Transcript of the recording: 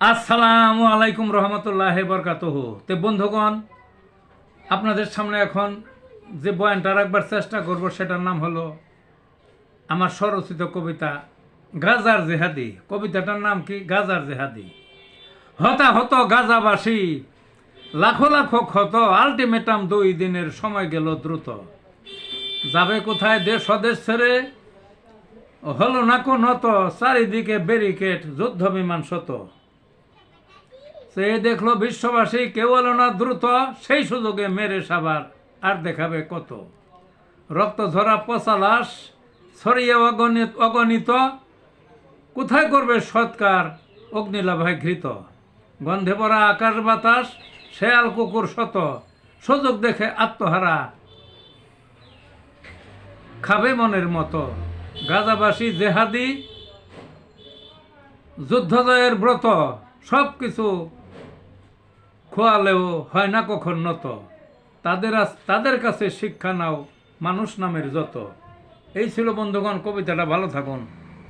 আসসালামু আলাইকুম রহমতুল্লাহ বরকাতহ। তে বন্ধুগণ, আপনাদের সামনে এখন যে বয়ানটা রাখবার চেষ্টা করব সেটার নাম হলো আমার স্বরচিত কবিতা গাজার জেহাদি। কবিতাটার নাম কি? গাজার জেহাদি। হতাহত গাজাবাসী, লাখো লাখো ক্ষত, আলটিমেটাম দুই দিনের সময় গেল দ্রুত। যাবে কোথায় দেশ স্বদেশ ছেড়ে? হলো না নত চারিদিকে ব্যারিকেড যুদ্ধ বিমান শত সে দেখল বিশ্ববাসী, কেউ এলো না, দ্রুত সেই সুযোগে মেরে সাবার। আর দেখাবে কত। রক্ত ঝরা পচা লাশ, ছড়িয়ে অগণিত অগণিত। কোথায় করবে সৎকার? অগ্নিলাভায় ঘৃত। গন্ধে ভরা আকাশ বাতাস, শেয়াল কুকুর শত। সুযোগ দেখে আত্মহারা। খাবে মনের মতো। গাজাবাসী জেহাদি, যুদ্ধজয়ের ব্রত সব কিছু খোয়ালেও হয় না কখন নত। তাদের তাদের কাছে শিক্ষা নাও মানুষ নামের যত। এই ছিল বন্ধুগণ, কবিতাটা ভালো থাকুন।